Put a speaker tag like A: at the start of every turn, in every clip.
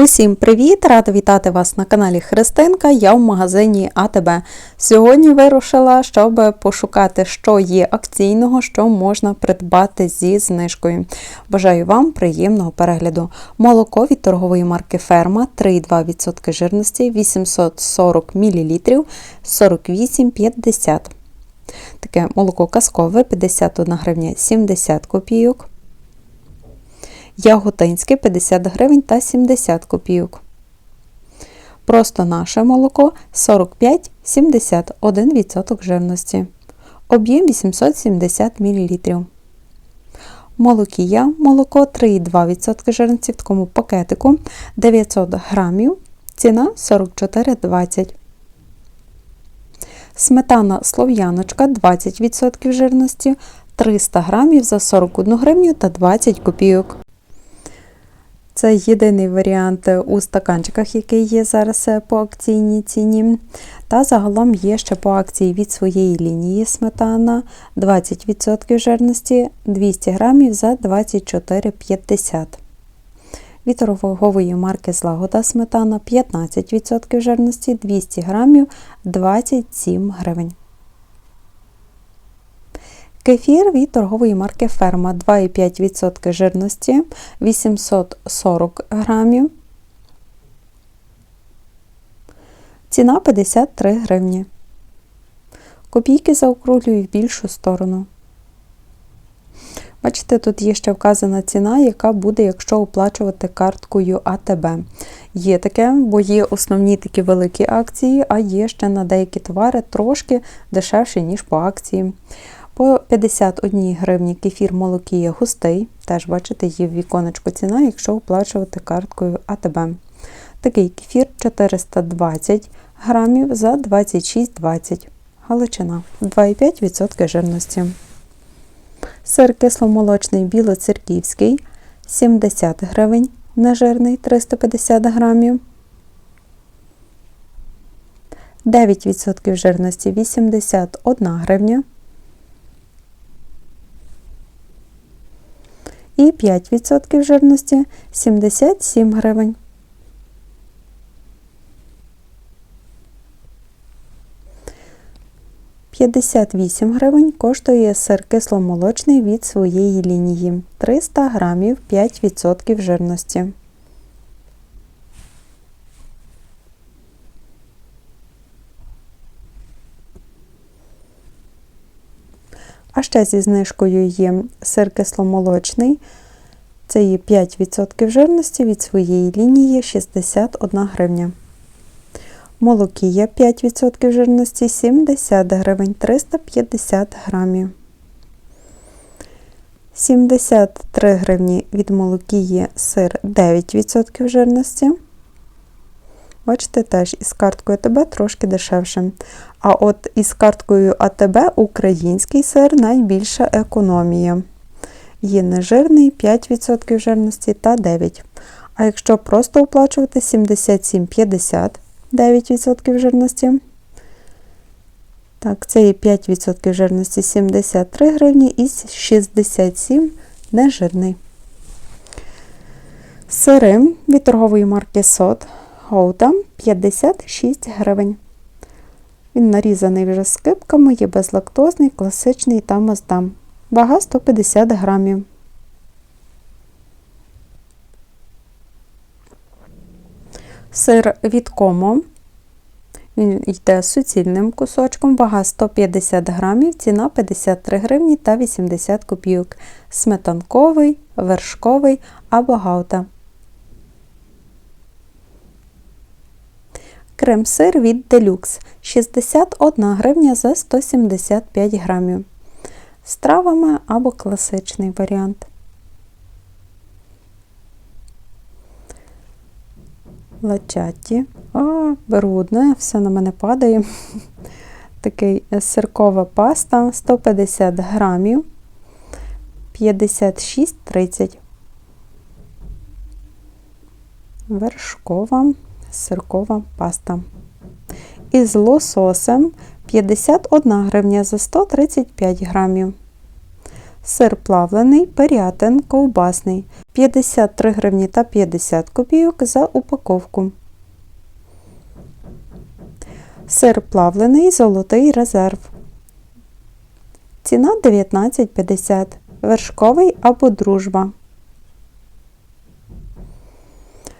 A: Усім привіт! Рада вітати вас на каналі Христинка. Я в магазині АТБ. Сьогодні вирушила, щоб пошукати, що є акційного, що можна придбати зі знижкою. Бажаю вам приємного перегляду. Молоко від торгової марки Ферма 3,2% жирності 840 мл 48,50. Таке молоко казкове 51 гривня 70 копійок. Яготинське 50 гривень та 70 копійок. Просто наше молоко 45-70 1% жирності. Об'єм 870 мл. Молокія молоко 3,2% жирності в такому пакетику 900 грамів. Ціна 44,20. Сметана слов'яночка 20% жирності 300 грамів за 41 гривню та 20 копійок. Це єдиний варіант у стаканчиках, який є зараз е, по акційній ціні. Та загалом є ще по акції від своєї лінії сметана 20% жирності 200 грамів за 24,50 Від торгової марки Злагода сметана 15% жирності 200 грамів 27 гривень. Кефір від торгової марки Ферма 2,5% жирності 840 грамів. Ціна 53 гривні. Копійки заокруглюю в більшу сторону. Бачите, тут є ще вказана ціна, яка буде, якщо оплачувати карткою АТБ. Є таке, бо є основні такі великі акції, а є ще на деякі товари трошки дешевші, ніж по акції. По 51 гривні кефір молокія густий. Теж, бачите, є в віконечку ціна, якщо оплачувати карткою АТБ. Такий кефір 420 грамів за 26,20 Галичина 2,5% жирності. Сир кисломолочний білоцерківський 70 гривень, нежирний 350 грамів. 9% жирності 81 гривня. 5% жирності 77 гривень. П'ятдесят вісім гривень коштує сир кисломолочний від своєї лінії 300 грамів 5% жирності. А ще зі знижкою є сир кисломолочний. Це є 5% жирності від своєї лінії 61 гривня. Молокія 5% жирності 70 гривень 350 грамів. 73 гривні від молокії сир 9% жирності. Бачите, теж із карткою АТБ трошки дешевше. А от із карткою АТБ український сир найбільша економія. Є нежирний 5% жирності та 9%. А якщо просто оплачувати 77,50 9% жирності. Так, це є 5% жирності 73 гривні і 67 нежирний. Сири від торгової марки Сот Гоуда 56 гривень. Він нарізаний вже скипками, є безлактозний, класичний та маздам. Вага 150 грамів. Сир від комо. Він йде суцільним кусочком, вага 150 грамів, ціна 53 гривні та 80 копійок. Сметанковий, вершковий або гауда. Крем-сир від Deluxe 61 гривня за 175 грамів. З травами або класичний варіант. Лачаті. О, брудне, все на мене падає. Такий сиркова паста 150 грамів 56,30. Вершкова сиркова паста. Із лососем 51 гривня за 135 грамів. Сир плавлений, періатин, ковбасний 53 гривні та 50 копійок за упаковку. Сир плавлений, золотий резерв. Ціна 19,50. Вершковий або дружба.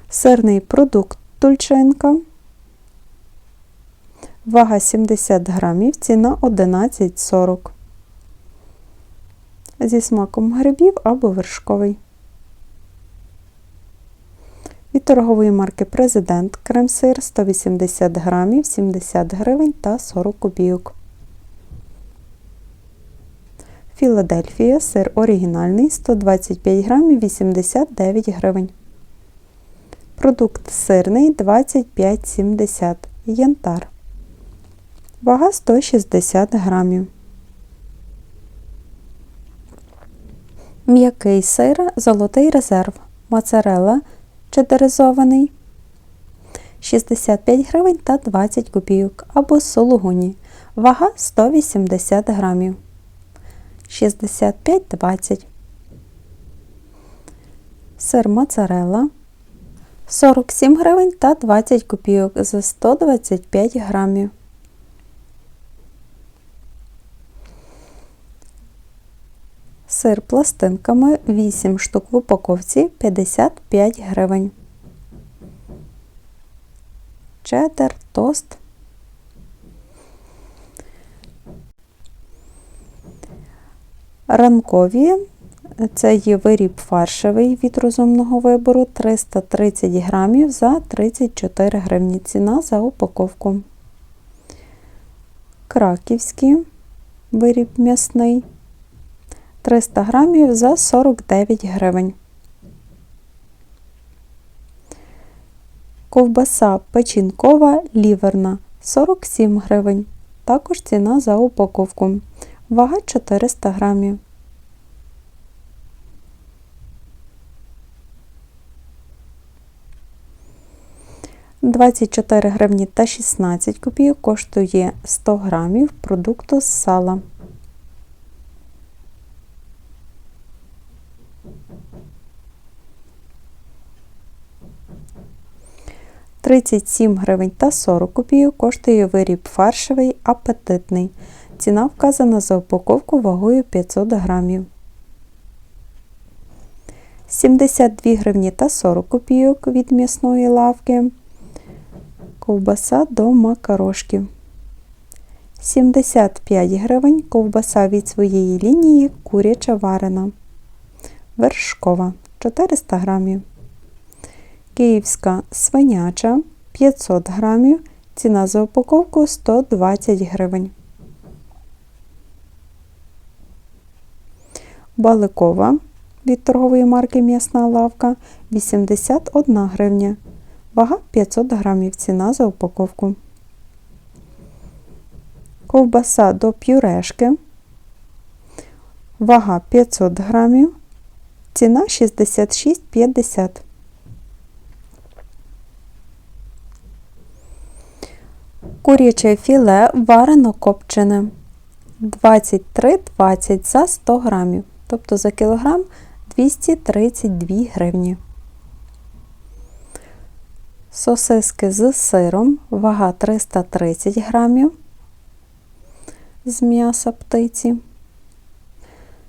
A: Сирний продукт тульчинка. Вага 70 грамів, ціна 11,40. Зі смаком грибів або вершковий. Від торгової марки Президент крем-сир 180 грамів, 70 гривень та 40 копійок. Філадельфія сир оригінальний 125 грамів 89 гривень. Продукт сирний 25,70 Янтар. Вага 160 грамів. М'який сир золотий резерв. Моцарелла чедеризований 65 гривень та 20 копійок або сулугуні. Вага 180 грамів. 65-20. Сир моцарелла 47 гривень та 20 копійок за 125 грамів. Сир пластинками 8 штук в упаковці 55 гривень. Чеддер, тост. Ранкові це є виріб фаршевий від розумного вибору 330 грамів за 34 гривні. Ціна за упаковку. Краківський виріб м'ясний 300 грамів за 49 гривень. Ковбаса печінкова ліверна 47 гривень. Також ціна за упаковку. Вага 400 грамів. Двадцять чотири гривні та 16 копійок коштує 100 грамів продукту з сала. 37 гривень та 40 копійок коштує виріб фаршевий апетитний. Ціна вказана за упаковку вагою 500 грамів. 72 гривні та 40 копійок від м'ясної лавки. Ковбаса до макарошків. 75 гривень ковбаса від своєї лінії куряча варена. Вершкова 400 грамів. Київська свиняча 500 грамів. Ціна за упаковку 120 гривень. Баликова від торгової марки М'ясна лавка 81 гривня. Вага 500 грамів. Ціна за упаковку. Ковбаса до пюрешки. Вага 500 грамів. Ціна 66,50. Куряче філе варено копчене 23,20 за 100 грамів, тобто за кілограм 232 гривні. Сосиски з сиром, вага 330 грамів з м'яса птиці.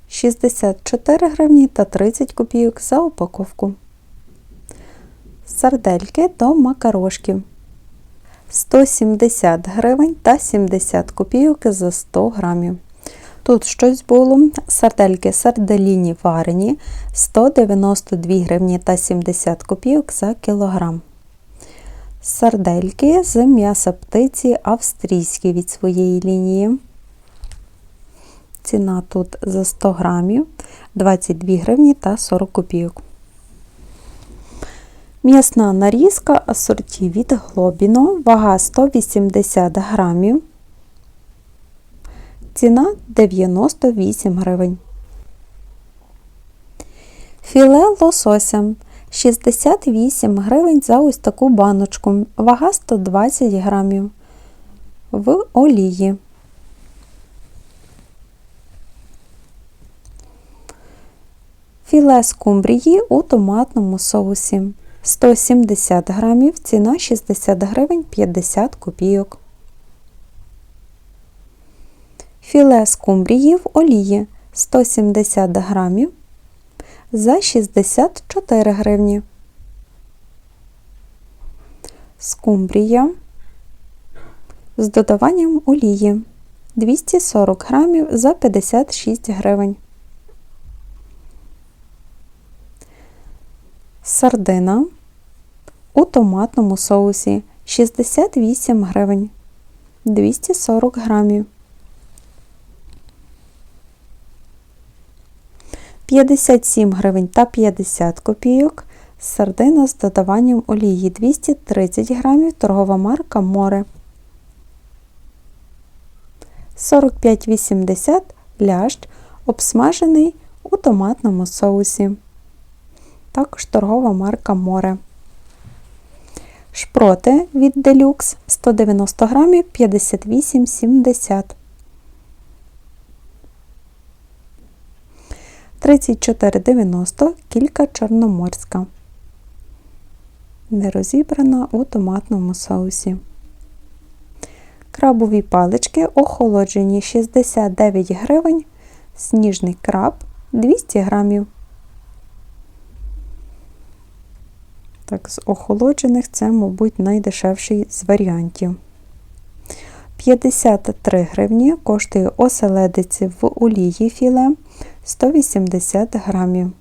A: 64 гривні та 30 копійок за упаковку. Сардельки до макарошків 170 гривень та 70 копійок за 100 грамів. Тут щось було. Сардельки сарделіні варені 192 гривні та 70 копійок за кілограм. Сардельки з м'яса птиці австрійські від своєї лінії. Ціна тут за 100 грамів 22 гривні та 40 копійок. М'ясна нарізка асорті від Глобіно, вага 180 грамів. Ціна 98 гривень. Філе лосося 68 гривень за ось таку баночку. Вага 120 грамів. В олії. Філе скумбрії у томатному соусі 170 грамів, ціна 60 гривень 50 копійок. Філе скумбрії в олії 170 грамів за 64 гривні. Скумбрія з додаванням олії 240 грамів за 56 гривень. Сардина у томатному соусі 68 гривень 240 грамів. 57 гривень та 50 копійок. Сардина з додаванням олії 230 грамів, торгова марка Море. 45,80 лящ обсмажений у томатному соусі. Також торгова марка Море. Шпроти від Deluxe 190 грамів 58,70. 34,90 кілька чорноморська. Нерозібрана у томатному соусі. Крабові палички охолоджені 69 гривень. Сніжний краб 200 грамів. Так, з охолоджених це, мабуть, найдешевший з варіантів. 53 гривні коштує оселедиці в олії філе 180 грамів.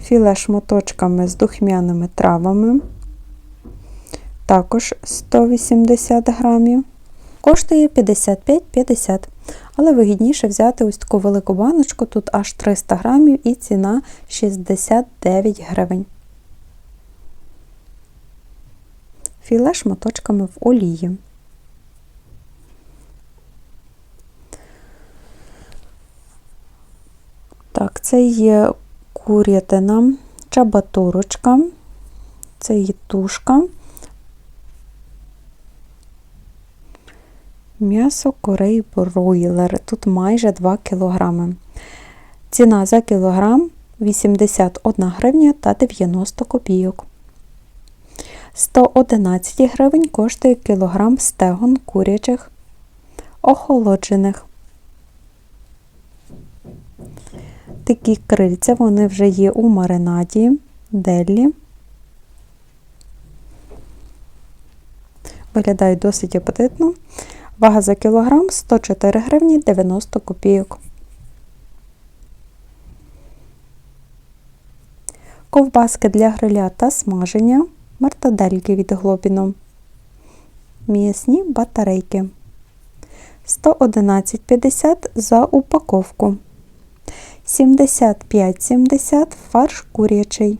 A: Філе шматочками з духмяними травами. Також 180 грамів. Коштує 55,50. Але вигідніше взяти ось таку велику баночку, тут аж 300 грамів і ціна 69 гривень. Філе шматочками в олії. Так, це є курятина, чабатурочка, це є тушка. М'ясо корей бройлер. Тут майже 2 кг. Ціна за кілограм 81 гривня та 90 копійок. 111 гривень коштує кілограм стегон курячих охолоджених. Такі крильця, вони вже є у маринаді, деллі. Виглядають досить апетитно. Вага за кілограм 104 гривні 90 копійок. Ковбаски для гриля та смаження. Мартадельки від глобіно. М'ясні батарейки. 111,50 за упаковку. 75,70 фарш курячий.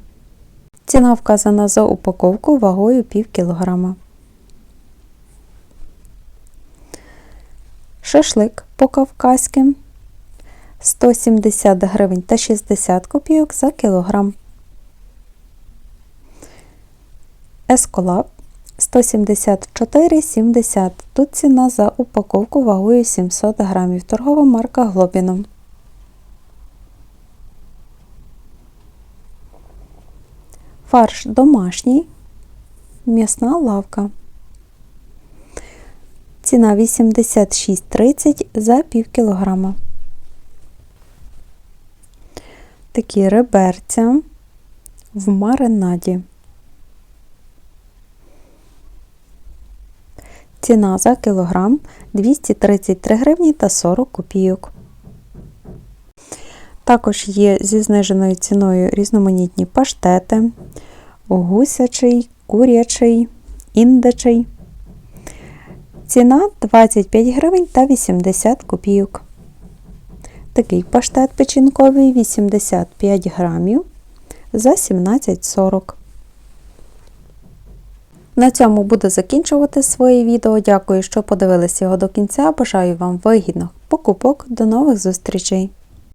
A: Ціна вказана за упаковку вагою пів кілограма. Шашлик по-кавказьки 170 гривень та 60 копійок за кілограм. Есколап 174,70. Тут ціна за упаковку вагою 700 грамів. Торгова марка Глобіном. Фарш домашній. М'ясна лавка. Ціна 86,30 за пів кілограма. Такі реберця в маринаді. Ціна за кілограм 233 гривні та 40 копійок. Також є зі зниженою ціною різноманітні паштети, гусячий, курячий, індичий. Ціна 25 гривень та 80 копійок. Такий паштет печінковий 85 грамів за 17,40. На цьому буду закінчувати своє відео. Дякую, що подивилися його до кінця. Бажаю вам вигідних покупок. До нових зустрічей!